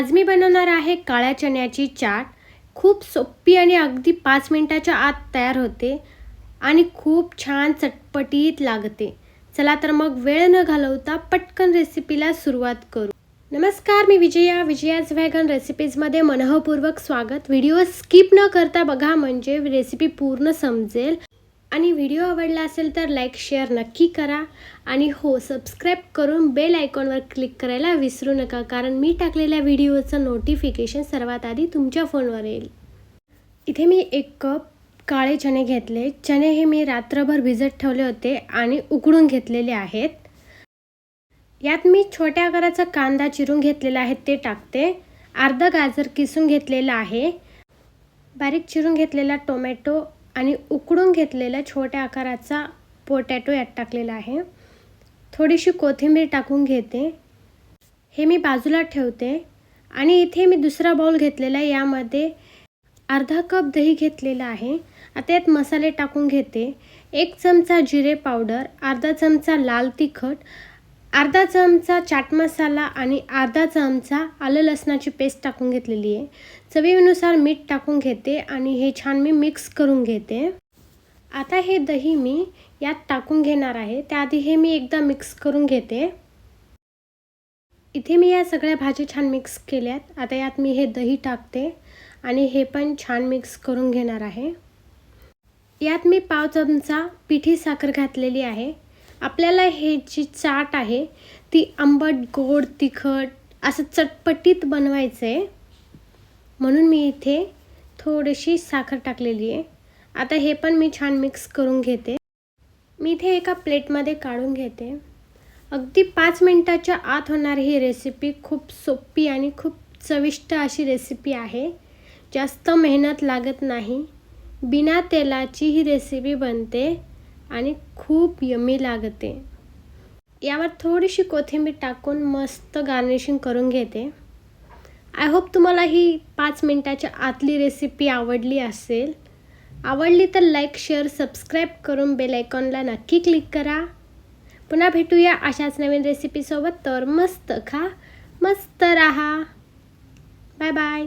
आज मी बनवणार आहे काळ्या चण्याची चाट. खूप सोपी आणि अगदी पाच मिनिटाच्या आत तयार होते आणि खूप छान चटपटीत लागते. चला तर मग वेळ न घालवता पटकन रेसिपीला सुरुवात करू. नमस्कार मी विजया. विजयाज व्हॅगन रेसिपीजमध्ये मनःपूर्वक स्वागत. व्हिडिओ स्किप न करता बघा म्हणजे रेसिपी पूर्ण समजेल. आणि व्हिडिओ आवडला असेल तर लाईक शेअर नक्की करा. आणि हो सबस्क्राईब करून बेल आयकॉनवर क्लिक करायला विसरू नका कारण मी टाकलेल्या व्हिडिओचं नोटिफिकेशन सर्वात आधी तुमच्या फोनवर येईल. इथे मी एक कप काळे चणे घेतले. चणे हे मी रात्रभर भिजत ठेवले होते आणि उकडून घेतलेले आहेत. यात मी छोट्या आकाराचा कांदा चिरून घेतलेला आहे ते टाकते. अर्धा गाजर किसून घेतलेला आहे. बारीक चिरून घेतलेला टोमॅटो आणि उकडून घेतलेला छोट्या आकाराचा पोटॅटो यात टाकलेला आहे. थोडीशी कोथिंबीर टाकून घेते. हे मी बाजूला ठेवते. आणि इथे मी दुसरा बाउल घेतलेला आहे. यामध्ये अर्धा कप दही घेतलेला आहे. आता यात मसाले टाकून घेते. एक चमचा जिरे पावडर अर्धा चमचा लाल तिखट अर्धा चमचा चाट मसाला आणि अर्धा चमचा आलं लसणाची पेस्ट टाकून घेतलेली आहे. चवीनुसार मीठ टाकून घेते आणि हे छान मी मिक्स करून घेते. आता हे दही मी यात टाकून घेणार आहे. त्याआधी हे मी एकदा मिक्स करून घेते. इथे मी या सगळ्या भाज्या छान मिक्स केल्यात. आता यात मी हे दही टाकते आणि हे पण छान मिक्स करून घेणार आहे. यात मी पाव चमचा पिठी साखर घातलेली आहे. आपल्याला हे जी चाट आहे ती आंबट गोड तिखट असं चटपटीत बनवायचं आहे म्हणून मी इथे थोडीशी साखर टाकलेली आहे. आता हे पण मी छान मिक्स करून घेते. मी इथे एका प्लेटमध्ये काढून घेते. अगदी पाच मिनटाच्या आत होणारी ही रेसिपी खूप सोपी आणि खूप चविष्ट अशी रेसिपी आहे. जास्त मेहनत लागत नाही. बिना तेलाची ही रेसिपी बनते. आणि खूप यमी लागते. यावर थोडीशी कोथिंबीर टाकून मस्त गार्निशिंग करून घेते. आय होप तुम्हाला ही पाच मिनटाच्या आतली रेसिपी आवडली असेल. आवडली तर लाईक शेअर सबस्क्राईब करून बेल आयकॉनला नक्की क्लिक करा. पुन्हा भेटूया अशाच नवीन रेसिपीसोबत तर मस्त खा मस्त राहा. Bye bye